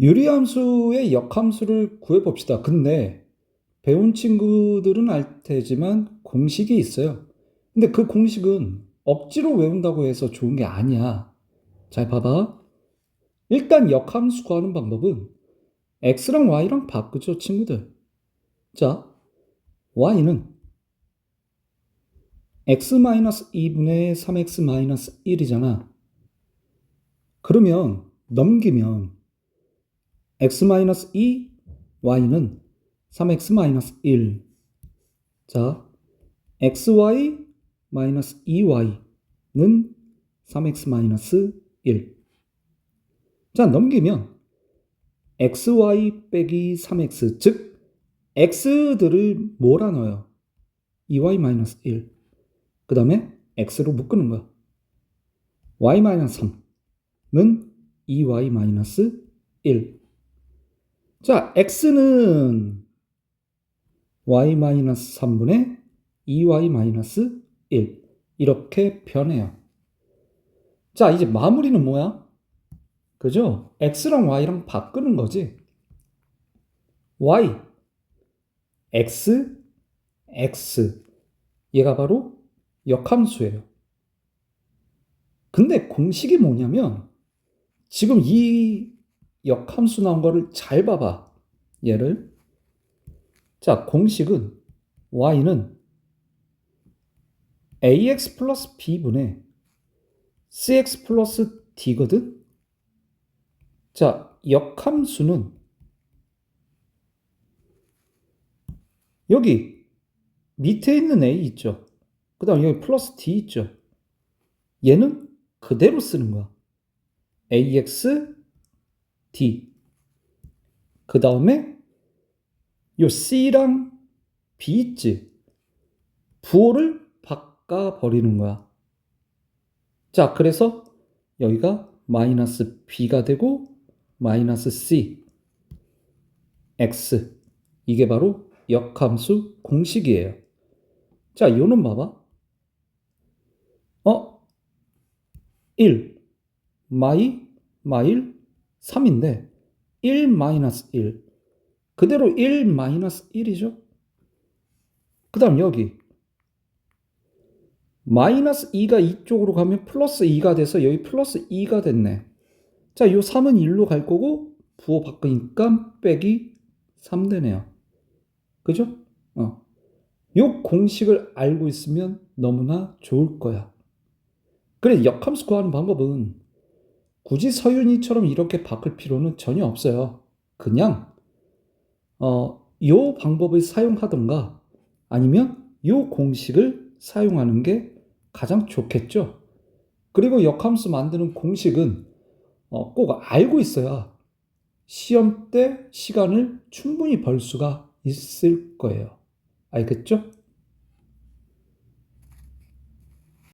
유리함수의 역함수를 구해봅시다. 근데 배운 친구들은 알 테지만 공식이 있어요. 근데 그 공식은 억지로 외운다고 해서 좋은 게 아니야. 잘 봐봐. 일단 역함수 구하는 방법은 x랑 y랑 바꾸죠, 친구들. 자, y는 x-2분의 3x-1이잖아. 그러면 넘기면 x-2, y는 3x-1. 자, xy-2y는 3x-1. 자, 넘기면 xy 빼기 3x, 즉 x들을 몰아넣어요. 2y-1. 그 다음에 x로 묶는 거야. y-3는 2y-1. 자, x는 y-3분의 2y-1 이렇게 변해요. 자, 이제 마무리는 뭐야? 그죠? x랑 y랑 바꾸는 거지. y, x, x. 얘가 바로 역함수예요. 근데 공식이 뭐냐면 지금 이 역함수 나온 거를 잘 봐봐. 얘를. 자, 공식은 y는 ax 플러스 b분의 cx 플러스 d거든? 자, 역함수는 여기 밑에 있는 a 있죠? 그 다음 여기 플러스 d 있죠? 얘는 그대로 쓰는 거야. ax d. 그 다음에 요 c랑 b 있지? 부호를 바꿔 버리는 거야. 자, 그래서 여기가 마이너스 b가 되고 마이너스 c x 이게 바로 역함수 공식이에요. 자, 요는 봐봐. 어? 1 마이 마일 3인데 1 마이너스 1 그대로 1 마이너스 1이죠. 그 다음 여기 마이너스 2가 이쪽으로 가면 플러스 2가 돼서 여기 플러스 2가 됐네. 자, 요 3은 1로 갈 거고 부호 바꾸니까 빼기 3 되네요. 그죠? 어. 요 공식을 알고 있으면 너무나 좋을 거야. 그래, 역함수 구하는 방법은 굳이 서윤이처럼 이렇게 바꿀 필요는 전혀 없어요. 그냥 어, 요 방법을 사용하던가 아니면 요 공식을 사용하는 게 가장 좋겠죠. 그리고 역함수 만드는 공식은 어, 꼭 알고 있어야 시험 때 시간을 충분히 벌 수가 있을 거예요. 알겠죠?